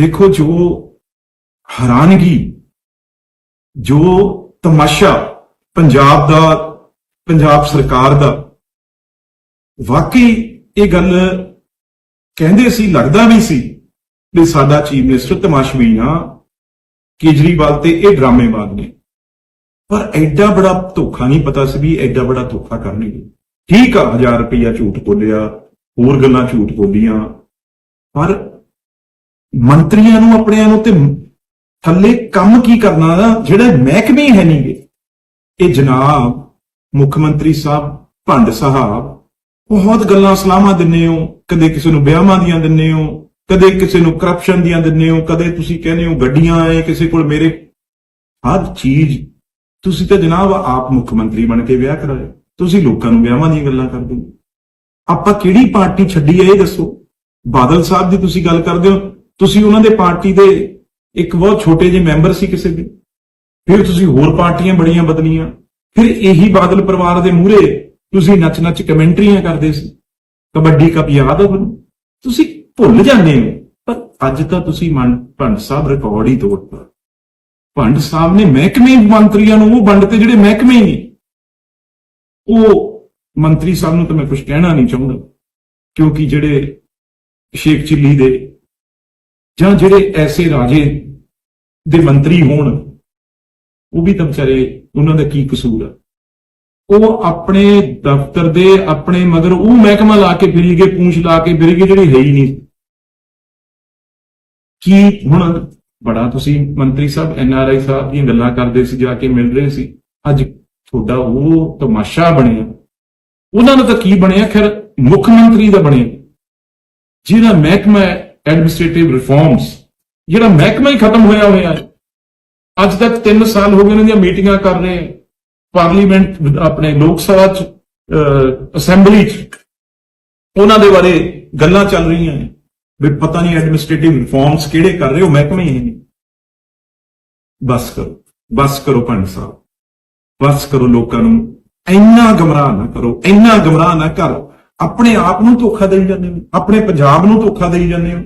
ਦੇਖੋ ਜੋ ਹੈਰਾਨਗੀ, ਜੋ ਤਮਾਸ਼ਾ ਪੰਜਾਬ ਦਾ, ਪੰਜਾਬ ਸਰਕਾਰ ਦਾ, ਵਾਕਈ ਇਹ ਗੱਲ ਕਹਿੰਦੇ ਸੀ, ਲੱਗਦਾ ਵੀ ਸੀ ਵੀ ਸਾਡਾ ਚੀਫ ਮਿਨਿਸਟਰ ਤਮਾਸ਼ਬੀਨ ਆ, ਕੇਜਰੀਵਾਲ ਤੇ ਇਹ ਡਰਾਮੇਬਾਜ਼ ਨੇ। ਪਰ ਐਡਾ ਬੜਾ ਧੋਖਾ ਨਹੀਂ ਪਤਾ ਸੀ ਵੀ ਐਡਾ ਬੜਾ ਧੋਖਾ ਕਰਨਗੇ। ਠੀਕ ਆ 1000 ਰੁਪਇਆ ਝੂਠ ਬੋਲਿਆ, ਹੋਰ ਗੱਲਾਂ ਝੂਠ ਬੋਲੀਆਂ, ਪਰ ਮੰਤਰੀਆਂ ਨੂੰ ਆਪਣਿਆਂ ਨੂੰ ਤੇ ਥੱਲੇ ਕੰਮ ਕੀ ਕਰਨਾ ਦਾ ਜਿਹੜਾ ਮਹਿਕਮੇ ਹੀ ਹੈ ਨਹੀਂਗੇ ਇਹ ਜਨਾਬ, ਮੁੱਖ ਮੰਤਰੀ ਸਾਹਿਬ, ਭੰਡ ਸਾਹਿਬ, ਬਹੁਤ ਗੱਲਾਂ ਸਲਾਹਾਂ ਦਿੰਨੇ ਹੋ। ਕਦੇ ਕਿਸੇ ਨੂੰ ਵਿਆਹਾਂ ਦੀਆਂ ਦਿੰਨੇ ਹੋ, ਕਦੇ ਕਿਸੇ ਨੂੰ ਕਰਪਸ਼ਨ ਦੀਆਂ ਦਿੰਨੇ ਹੋ, ਕਦੇ ਤੁਸੀਂ ਕਹਿੰਦੇ ਹੋ ਗੱਡੀਆਂ ਆਏ ਕਿਸੇ ਕੋਲ ਮੇਰੇ। ਹਰ ਚੀਜ਼, ਤੁਸੀਂ ਤਾਂ ਜਨਾਬ ਆਪ ਮੁੱਖ ਮੰਤਰੀ ਬਣ ਕੇ ਵਿਆਹ ਕਰਾਏ ਤੁਸੀਂ ਲੋਕਾਂ ਨੂੰ ਵਿਆਹਾਂ ਦੀਆਂ ਗੱਲਾਂ ਕਰਦੇ ਹੋ। ਆਪਾਂ ਕਿਹੜੀ ਪਾਰਟੀ ਛੱਡੀ ਹੈ, ਇਹ ਦੱਸੋ। ਬਾਦਲ ਸਾਹਿਬ ਦੀ ਤੁਸੀਂ ਗੱਲ ਕਰਦੇ ਹੋ। ਤੁਸੀਂ ਉਹਨਾਂ ਦੇ ਪਾਰਟੀ ਦੇ ਇੱਕ ਬਹੁਤ ਛੋਟੇ ਜਿਹੇ ਮੈਂਬਰ ਸੀ ਕਿਸੇ ਦੇ। ਫਿਰ ਤੁਸੀਂ ਹੋਰ ਪਾਰਟੀਆਂ ਬੜੀਆਂ ਬਦਲੀਆਂ। ਫਿਰ ਇਹੀ ਬਾਦਲ ਪਰਿਵਾਰ ਦੇ ਮੂਹਰੇ ਤੁਸੀਂ ਨੱਚ-ਨੱਚ ਕਮੈਂਟਰੀਆਂ ਕਰਦੇ ਸੀ। ਕਬੱਡੀ ਕੱਪ ਯਾਦ ਹੋ ਤੁਸੀਂ ਭੁੱਲ ਜਾਂਦੇ ਹੋ। ਪਰ ਅੱਜ ਤਾਂ ਤੁਸੀਂ ਮਨ, ਭੰਡ ਸਾਹਿਬ ਰਿਕਾਰਡ ਹੀ ਤੋੜਤਾ ਭੰਡ ਸਾਹਿਬ ਨੇ ਮਹਿਕਮੇ ਮੰਤਰੀਆਂ ਨੂੰ ਉਹ ਵੰਡ ਤੇ ਜਿਹੜੇ ਮਹਿਕਮੇ ਨੇ, ਉਹ ਮੰਤਰੀ ਸਾਹਿਬ ਨੂੰ ਤਾਂ ਮੈਂ ਕੁਝ ਕਹਿਣਾ ਨਹੀਂ ਚਾਹੁੰਦਾ। ਕਿਉਂਕਿ ਜਿਹੜੇ ਸ਼ੇਖ ਚਿੱਲੀ ਦੇ ਜਾਂ ਜਿਹੜੇ ਐਸੇ ਰਾਜੇ ਦੇ ਮੰਤਰੀ ਹੋਣ, ਉਹ ਵੀ ਤਾਂ ਵਿਚਾਰੇ ਉਹਨਾਂ ਦਾ ਕੀ ਕਸੂਰ ਆ? ਉਹ ਆਪਣੇ ਦਫ਼ਤਰ ਦੇ, ਆਪਣੇ ਮਗਰ ਉਹ ਮਹਿਕਮਾ ਲਾ ਕੇ ਫਿਰੀ ਗਏ, ਪੂੰਛ ਲਾ ਕੇ ਫਿਰੀ ਗਏ, ਜਿਹੜੀ ਹੈ ਹੀ ਨਹੀਂ। ਕੀ ਹੁਣ ਬੜਾ ਤੁਸੀਂ ਮੰਤਰੀ ਸਾਹਿਬ, ਐਨ ਆਰ ਆਈ ਸਾਹਿਬ ਦੀਆਂ ਗੱਲਾਂ ਕਰਦੇ ਸੀ, ਜਾ ਕੇ ਮਿਲ ਰਹੇ ਸੀ। ਅੱਜ ਤੁਹਾਡਾ ਉਹ ਤਮਾਸ਼ਾ ਬਣਿਆ। ਉਹਨਾਂ ਦਾ ਤਾਂ ਕੀ ਬਣਿਆ? ਖੈਰ, ਮੁੱਖ ਮੰਤਰੀ ਦਾ ਬਣਿਆ। ਜਿਹੜਾ ਮਹਿਕਮਾ ਐਡਮਿਨਿਸਟ੍ਰੇਟਿਵ ਰਿਫਾਰਮਸ ਜਿਹੜਾ ਮਹਿਕਮਾ ਹੀ ਖਤਮ ਹੋਇਆ ਹੋਇਆ ਹੈ। ਅੱਜ ਤੱਕ 3 ਸਾਲ ਹੋ ਗਏ ਉਹਨਾਂ ਦੀਆਂ ਮੀਟਿੰਗਾਂ ਕਰ ਰਹੇ ਪਾਰਲੀਮੈਂਟ ਆਪਣੇ ਲੋਕ ਸਭਾ ਚ ਅਸੈਂਬਲੀ ਚ, ਉਹਨਾਂ ਦੇ ਬਾਰੇ ਗੱਲਾਂ ਚੱਲ ਰਹੀਆਂ ਨੇ। ਵੀ ਪਤਾ ਨਹੀਂ ਐਡਮਿਨਿਸਟ੍ਰੇਟਿਵ ਰਿਫਾਰਮਸ ਕਿਹੜੇ ਕਰ ਰਹੇ ਹੋ, ਮਹਿਕਮੇ ਹੀ ਨਹੀਂ। ਬਸ ਕਰੋ ਬਸ ਕਰੋ ਪੰਡ ਸਾਹਿਬ। ਬਸ ਕਰੋ ਲੋਕਾਂ ਨੂੰ। ਇੰਨਾ ਗਮਰਾਹ ਨਾ ਕਰੋ, ਇੰਨਾ ਗਮਰਾਹ ਨਾ ਕਰੋ। ਆਪਣੇ ਆਪ ਨੂੰ ਧੋਖਾ ਦੇਈ ਜਾਂਦੇ ਹੋ ਆਪਣੇ ਪੰਜਾਬ ਨੂੰ ਧੋਖਾ ਦੇਈ ਜਾਂਦੇ ਹੋ।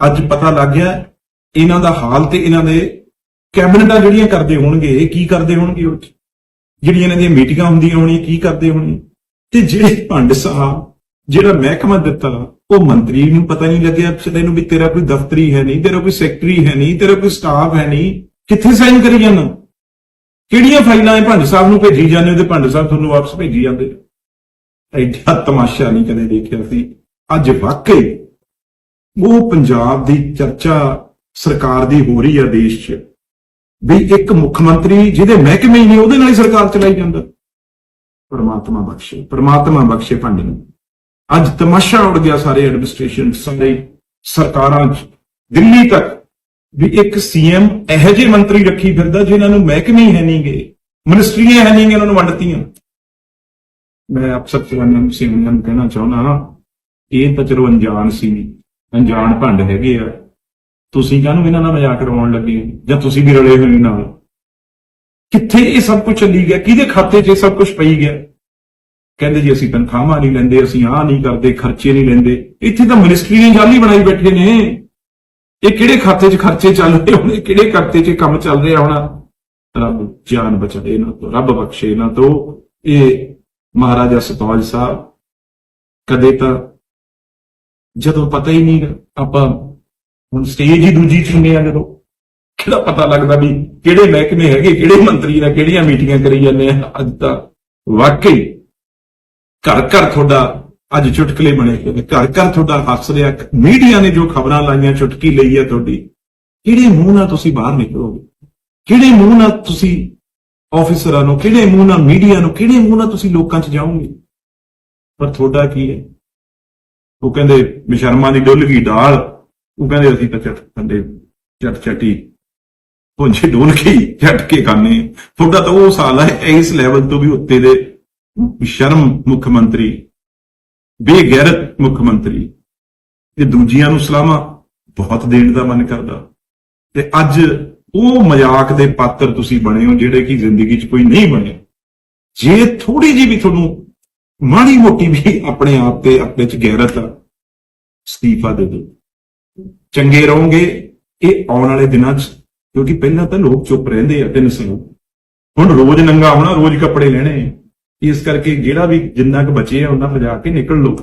ਅੱਜ ਪਤਾ ਲੱਗ ਗਿਆ, ਇਹਨਾਂ ਦਾ ਹਾਲ ਤੇ ਇਹਨਾਂ ਦੇ ਕੈਬਨਿਟਾਂ ਜਿਹੜੀਆਂ ਕਰਦੇ ਹੋਣਗੇ, ਇਹ ਕੀ ਕਰਦੇ ਹੋਣਗੇ ਉਹ 'ਚ? ਜਿਹੜੀਆਂ ਇਹਨਾਂ ਦੀਆਂ ਮੀਟਿੰਗਾਂ ਹੁੰਦੀਆਂ ਹੋਣੀਆਂ ਕੀ ਕਰਦੇ ਹੋਣਗੇ? ਤੇ ਜਿਹੜੇ ਭੰਡ ਸਾਹਿਬ, ਜਿਹੜਾ ਮਹਿਕਮਾ ਦਿੱਤਾ, ਉਹ ਮੰਤਰੀ ਨੂੰ ਪਤਾ ਨਹੀਂ ਲੱਗਿਆ ਪਿਛਲੇ ਨੂੰ ਵੀ ਤੇਰਾ ਕੋਈ ਦਫ਼ਤਰੀ ਹੈ ਨਹੀਂ, ਤੇਰਾ ਕੋਈ ਸੈਕਟਰੀ ਹੈ ਨਹੀਂ, ਤੇਰਾ ਕੋਈ ਸਟਾਫ ਹੈ ਨਹੀਂ, ਕਿੱਥੇ ਸਾਈਨ ਕਰੀ ਜਾਂਦਾ ਕਿਹੜੀਆਂ ਫਾਈਲਾਂ ਇਹ ਭੰਡ ਸਾਹਿਬ ਨੂੰ ਭੇਜੀ ਜਾਂਦੇ ਹੋ ਤੇ ਭੰਡ ਸਾਹਿਬ ਤੁਹਾਨੂੰ ਵਾਪਸ ਭੇਜੀ ਜਾਂਦੇ? ਐਡਾ ਤਮਾਸ਼ਾ ਨਹੀਂ ਕਦੇ ਦੇਖਿਆ ਸੀ। ਅੱਜ ਵਾਕਈ ਉਹ ਪੰਜਾਬ ਦੀ ਚਰਚਾ ਸਰਕਾਰ ਦੀ ਹੋ ਰਹੀ ਹੈ ਦੇਸ਼ 'ਚ। ਵੀ ਇੱਕ ਮੁੱਖ ਮੰਤਰੀ ਜਿਹਦੇ ਮਹਿਕਮੇ ਹੀ ਨਹੀਂ, ਉਹਦੇ ਨਾਲ ਹੀ ਸਰਕਾਰ ਚਲਾਈ ਜਾਂਦਾ। ਪਰਮਾਤਮਾ ਬਖਸ਼ੇ ਪਰਮਾਤਮਾ ਬਖਸ਼ੇ ਪੰਡ ਨੂੰ। ਅੱਜ ਤਮਾਸ਼ਾ ਉੜ ਗਿਆ ਸਾਰੇ ਐਡਮਿਨਿਸਟ੍ਰੇਸ਼ਨ ਸਾਰੇ ਸਰਕਾਰਾਂ 'ਚ। ਦਿੱਲੀ ਤੱਕ ਵੀ ਇੱਕ ਸੀਐਮ ਇਹੋ ਜਿਹੇ ਮੰਤਰੀ ਰੱਖੀ ਫਿਰਦਾ ਜਿਨ੍ਹਾਂ ਨੂੰ ਮਹਿਕਮੇ ਹੀ ਹੈ ਨਹੀਂਗੇ ਮਿਨਿਸਟਰੀਆਂ ਹੈ ਨਹੀਂਗੇ ਉਹਨਾਂ ਨੂੰ ਵੰਡਤੀਆਂ। ਮੈਂ ਅਫਸਰ ਚਵੰਨ ਸਿੰਘ ਨੂੰ ਕਹਿਣਾ ਚਾਹੁੰਦਾ ਇਹ ਤਾਂ ਚਲੋ ਅਣਜਾਣ ਸੀ। ਅਣਜਾਣ ਭੰਡ ਹੈਗੇ ਆ। ਤੁਸੀਂ ਕਾਹਨੂੰ ਇਹਨਾਂ ਨਾਲ ਮਜ਼ਾਕ ਕਰਵਾਉਣ ਲੱਗੇ ਜਾਂ ਤੁਸੀਂ ਵੀ ਰਲੇ ਹੋਏ ਨਾਲ? ਕਿੱਥੇ ਇਹ ਸਭ ਕੁਝ ਚੱਲੀ ਗਿਆ? ਕਿਹਦੇ ਖਾਤੇ 'ਚ ਇਹ ਸਭ ਕੁਝ ਪਈ ਗਿਆ? ਕਹਿੰਦੇ ਜੀ, ਅਸੀਂ ਤਨਖਾਹਾਂ ਨਹੀਂ ਲੈਂਦੇ, ਅਸੀਂ ਆਹ ਨਹੀਂ ਕਰਦੇ, ਖਰਚੇ ਨਹੀਂ ਲੈਂਦੇ। ਇੱਥੇ ਤਾਂ ਮਿਨਿਸਟਰੀ ਨੇ ਜਾਲੀ ਬਣਾਈ ਬੈਠੇ ਨੇ। ਇਹ ਕਿਹੜੇ ਖਾਤੇ 'ਚ ਖਰਚੇ ਚੱਲ ਰਹੇ ਹੋਣੇ? ਕਿਹੜੇ ਖਾਤੇ 'ਚ ਕੰਮ ਚੱਲ ਰਿਹਾ ਹੋਣਾ? ਰੱਬ ਜਾਨ ਬਚਾਏ ਇਹਨਾਂ ਤੋਂ, ਰੱਬ ਬਖਸ਼ੇ ਇਹਨਾਂ ਤੋਂ। ਇਹ ਮਹਾਰਾਜਾ ਸਤੌਜ ਸਾਹਿਬ, ਕਦੇ ਤਾਂ ਜਦੋਂ ਪਤਾ ਹੀ ਨਹੀਂ ਆਪਾਂ ਹੁਣ ਸਟੇਜ ਹੀ ਦੂਜੀ ਚ ਹੁੰਦੇ ਆ ਜਦੋਂ, ਕਿਹੜਾ ਪਤਾ ਲੱਗਦਾ ਵੀ ਕਿਹੜੇ ਮਹਿਕਮੇ ਹੈਗੇ, ਕਿਹੜੇ ਮੰਤਰੀ ਨਾਲ ਕਿਹੜੀਆਂ ਮੀਟਿੰਗਾਂ ਕਰੀ ਜਾਂਦੇ ਆ ਅੱਜ ਤਾਂ ਵਾਕਈ ਘਰ ਘਰ ਤੁਹਾਡਾ ਅੱਜ ਚੁਟਕਲੇ ਬਣੇ ਹੋਏ ਨੇ। ਘਰ ਘਰ ਤੁਹਾਡਾ ਹੱਸ ਰਿਹਾ। ਮੀਡੀਆ ਨੇ ਜੋ ਖਬਰਾਂ ਲਾਈਆਂ, ਚੁਟਕੀ ਲਈ ਹੈ ਤੁਹਾਡੀ। ਕਿਹੜੇ ਮੂੰਹ ਨਾਲ ਤੁਸੀਂ ਬਾਹਰ ਨਿਕਲੋਗੇ? ਕਿਹੜੇ ਮੂੰਹ ਨਾਲ ਤੁਸੀਂ ਆਫੀਸਰਾਂ ਨੂੰ, ਕਿਹੜੇ ਮੂੰਹ ਨਾਲ ਮੀਡੀਆ ਨੂੰ, ਕਿਹੜੇ ਮੂੰਹ ਨਾਲ ਤੁਸੀਂ ਲੋਕਾਂ 'ਚ ਜਾਓਗੇ? ਪਰ ਤੁਹਾਡਾ ਕੀ ਹੈ? ਉਹ ਕਹਿੰਦੇ ਬਿਸ਼ਰਮਾ ਦੀ ਡੁੱਲ ਗਈ ਦਾਲ। ਉਹ ਕਹਿੰਦੇ, ਅਸੀਂ ਤਾਂ ਚੱਟ ਥੱਲੇ ਚੱਟ ਚੱਟੀ ਪੁੰਜੇ ਡੋਲ ਕੇ ਹੀ ਕੇ ਖਾਣੇ ਤੁਹਾਡਾ ਤਾਂ ਉਹ ਸਾਲ ਹੈ ਇਸ ਲੈਵਲ ਤੋਂ ਵੀ ਉੱਤੇ ਦੇ ਸ਼ਰਮ ਮੁੱਖ ਮੰਤਰੀ, ਬੇਗੈਰਤ ਮੁੱਖ ਮੰਤਰੀ, ਤੇ ਦੂਜਿਆਂ ਨੂੰ ਸਲਾਹਾਂ ਬਹੁਤ ਦੇਣ ਦਾ ਮਨ ਕਰਦਾ। ਤੇ ਅੱਜ ਉਹ ਮਜ਼ਾਕ ਦੇ ਪਾਤਰ ਤੁਸੀਂ ਬਣੇ ਹੋ ਜਿਹੜੇ ਕਿ ਜ਼ਿੰਦਗੀ 'ਚ ਕੋਈ ਨਹੀਂ ਬਣੇ। ਜੇ ਥੋੜੀ ਜਿਹੀ ਵੀ ਤੁਹਾਨੂੰ ਮਾੜੀ ਮੋਟੀ ਵੀ ਆਪਣੇ ਆਪ ਤੇ ਆਪਣੇ 'ਚ ਗੈਰਤ ਆ, ਅਸਤੀਫਾ ਦੇ ਦਿਓ। ਚੰਗੇ ਰਹੋਗੇ ਇਹ ਆਉਣ ਵਾਲੇ ਦਿਨਾਂ 'ਚ, ਕਿਉਂਕਿ ਪਹਿਲਾਂ ਤਾਂ ਲੋਕ ਚੁੱਪ ਰਹਿੰਦੇ ਆ ਤਿੰਨ ਸਾਲ ਹੁਣ ਰੋਜ਼ ਨੰਗਾ ਹੋਣਾ, ਰੋਜ਼ ਕੱਪੜੇ ਲੈਣੇ, ਇਸ ਕਰਕੇ ਜਿਹੜਾ ਵੀ ਜਿੰਨਾ ਕੁ ਬਚੇ ਆ, ਉਹਨਾਂ ਬਜਾ ਕੇ ਨਿਕਲ ਲਓ।